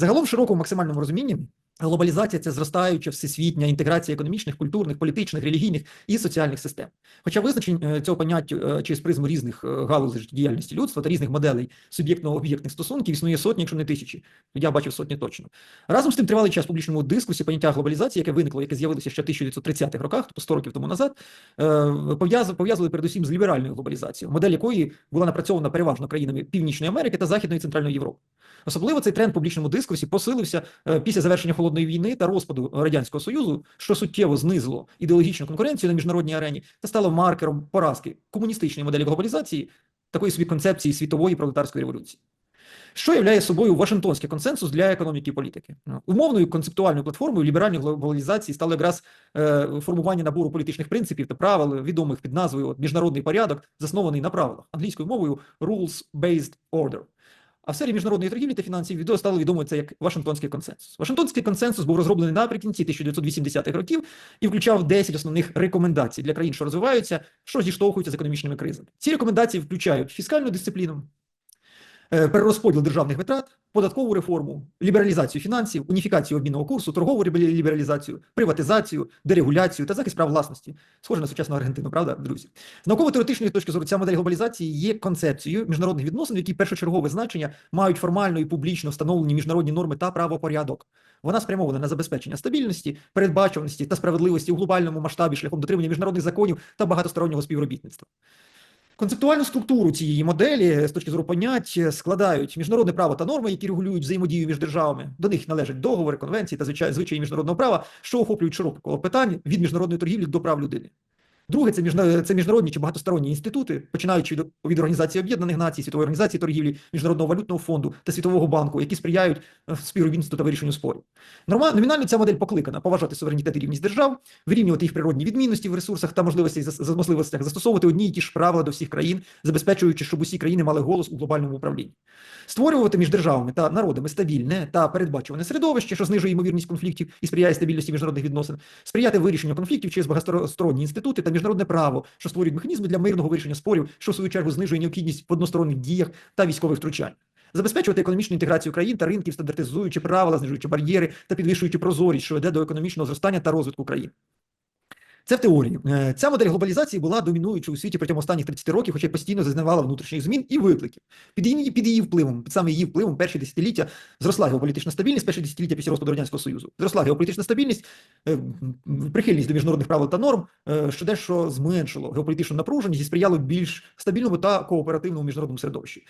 Загалом, в широкому максимальному розумінні, глобалізація це зростаюча всесвітня інтеграція економічних, культурних, політичних, релігійних і соціальних систем. Хоча визначень е, цього поняття е, через призму різних е, галузей діяльності людства та різних моделей суб'єктно-об'єктних стосунків існує сотні, якщо не тисячі. Я бачив сотні точно. Разом з тим тривалий час публічному дискусі поняття глобалізації, яке виникло, яке з'явилося ще в 1930-х роках, тобто 100 років тому назад, пов'язували передусім з ліберальною глобалізацією, модель якої була напрацьована переважно країнами Північної Америки та Західної і Центральної Європи. Особливо цей тренд в публічному дискурсі посилився е, після завершення холодної війни та розпаду радянського союзу, що суттєво знизило ідеологічну конкуренцію на міжнародній арені та стало маркером поразки комуністичної моделі глобалізації, такої собі концепції світової пролетарської революції. Що являє собою Вашингтонський консенсус для економіки і політики? Ну, Умовною концептуальною платформою ліберальної глобалізації стало якраз е, формування набору політичних принципів та правил, відомих під назвою міжнародний порядок, заснований на правилах англійською мовою Rules-Based Order. А в сфері міжнародної торгівлі та фінансів відео стало відомо це як Вашингтонський консенсус. Вашингтонський консенсус був розроблений наприкінці 1980-х років і включав 10 основних рекомендацій для країн, що розвиваються, що зіштовхуються з економічними кризами. Ці рекомендації включають фіскальну дисципліну, перерозподіл державних витрат, податкову реформу, лібералізацію фінансів, уніфікацію обмінного курсу, торгову лібералізацію, приватизацію, дерегуляцію та захист прав власності. Схоже на сучасну Аргентину, правда, друзі? З науково-теоретичної точки зору ця модель глобалізації є концепцією міжнародних відносин, в якій першочергове значення мають формально і публічно встановлені міжнародні норми та правопорядок. Вона спрямована на забезпечення стабільності, передбачуваності та справедливості у глобальному масштабі шляхом дотримання міжнародних законів та багатостороннього співробітництва. Концептуальну структуру цієї моделі з точки зору понять складають міжнародне право та норми, які регулюють взаємодію між державами. До них належать договори, конвенції та звичай- звичаї міжнародного права, що охоплюють широке коло питань від міжнародної торгівлі до прав людини. Друге, це це міжнародні чи багатосторонні інститути, починаючи від, від Організації Об'єднаних Націй, Світової організації торгівлі, Міжнародного валютного фонду та Світового банку, які сприяють е, співробітництву та вирішенню спорів. Норма, номінально ця модель покликана поважати суверенітет і рівність держав, вирівнювати їх природні відмінності в ресурсах та можливостях, за можливостях застосовувати одні і ті ж правила до всіх країн, забезпечуючи, щоб усі країни мали голос у глобальному управлінні. Створювати між державами та народами стабільне та передбачуване середовище, що знижує ймовірність конфліктів і сприяє стабільності міжнародних відносин, сприяти вирішенню конфліктів через багатосторонні інститути та міжнародне право, що створюють механізми для мирного вирішення спорів, що в свою чергу знижує необхідність в односторонніх діях та військових втручань. Забезпечувати економічну інтеграцію країн та ринків, стандартизуючи правила, знижуючи бар'єри та підвищуючи прозорість, що веде до економічного зростання та розвитку країн. Це в теорії. Е, Ця модель глобалізації була домінуючою у світі протягом останніх 30 років, хоча й постійно зазнавала внутрішніх змін і викликів. Під її, під її впливом, під саме її впливом, перші десятиліття зросла геополітична стабільність, перші десятиліття після розпаду радянського союзу. Зросла геополітична стабільність, е, прихильність до міжнародних правил та норм, е, що дещо зменшило геополітичну напруженість і сприяло більш стабільному та кооперативному міжнародному середовищі.